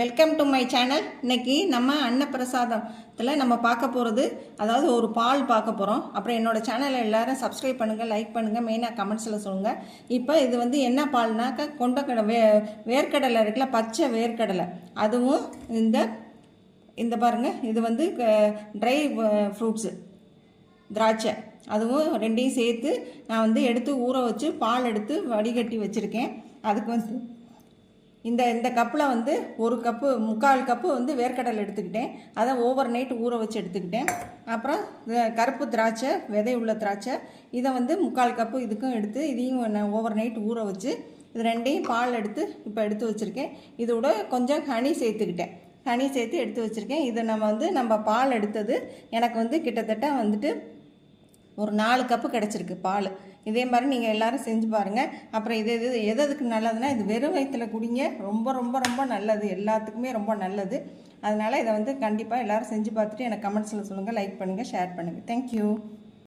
Welcome to my channel இன்னைக்கு நம்ம அன்னப்பிரசாதத்தில் நம்ம பார்க்க போகிறது அதாவது ஒரு பால் பார்க்க போகிறோம் அப்புறம் என்னோட சேனலை எல்லாரும் சப்ஸ்கிரைப் பண்ணுங்கள் லைக் பண்ணுங்கள் மெயினாக கமெண்ட்ஸில் சொல்லுங்கள் இப்போ இது வந்து என்ன பால்னாக்கா கொண்டக்கடை வே வேர்க்கடலை இருக்குல்ல பச்சை வேர்க்கடலை. அதுவும் இந்த இந்த பாருங்கள் இது வந்து ட்ரை ஃப்ரூட்ஸு திராட்சை. அதுவும் ரெண்டையும் சேர்த்து நான் வந்து எடுத்து ஊற வச்சு பால் எடுத்து வடிகட்டி வச்சுருக்கேன். அதுக்கு வந்து இந்த இந்த கப்பில் வந்து ஒரு கப்பு முக்கால் கப்பு வந்து வேர்க்கடலை எடுத்துக்கிட்டேன். அதை ஓவர் நைட் ஊற வச்சு எடுத்துக்கிட்டேன். அப்புறம் கருப்பு திராட்சை விதை உள்ள திராட்சை இதை வந்து முக்கால் கப்பு இதுக்கும் எடுத்து இதையும் நான் ஓவர் நைட் ஊற வச்சு இது ரெண்டையும் பால் எடுத்து இப்போ எடுத்து வச்சுருக்கேன். இதோட கொஞ்சம் ஹனி சேர்த்துக்கிட்டேன். ஹனி சேர்த்து எடுத்து வச்சுருக்கேன். இதை நம்ம வந்து நம்ம பால் எடுத்தது எனக்கு வந்து கிட்டத்தட்ட வந்துட்டு ஒரு நாலு கப்பு கிடச்சிருக்கு பால். இதே மாதிரி நீங்கள் எல்லாரும் செஞ்சு பாருங்கள் அப்புறம் இது இது எது எதுக்கு நல்லதுன்னா இது வெறும் வயிற்றில் குடிங்க. ரொம்ப ரொம்ப ரொம்ப நல்லது. எல்லாத்துக்குமே ரொம்ப நல்லது. அதனால் இதை வந்து கண்டிப்பாக எல்லோரும் செஞ்சு பார்த்துட்டு எனக்கு கமெண்ட்ஸில் சொல்லுங்கள் லைக் பண்ணுங்கள் ஷேர் பண்ணுங்கள் தேங்க்யூ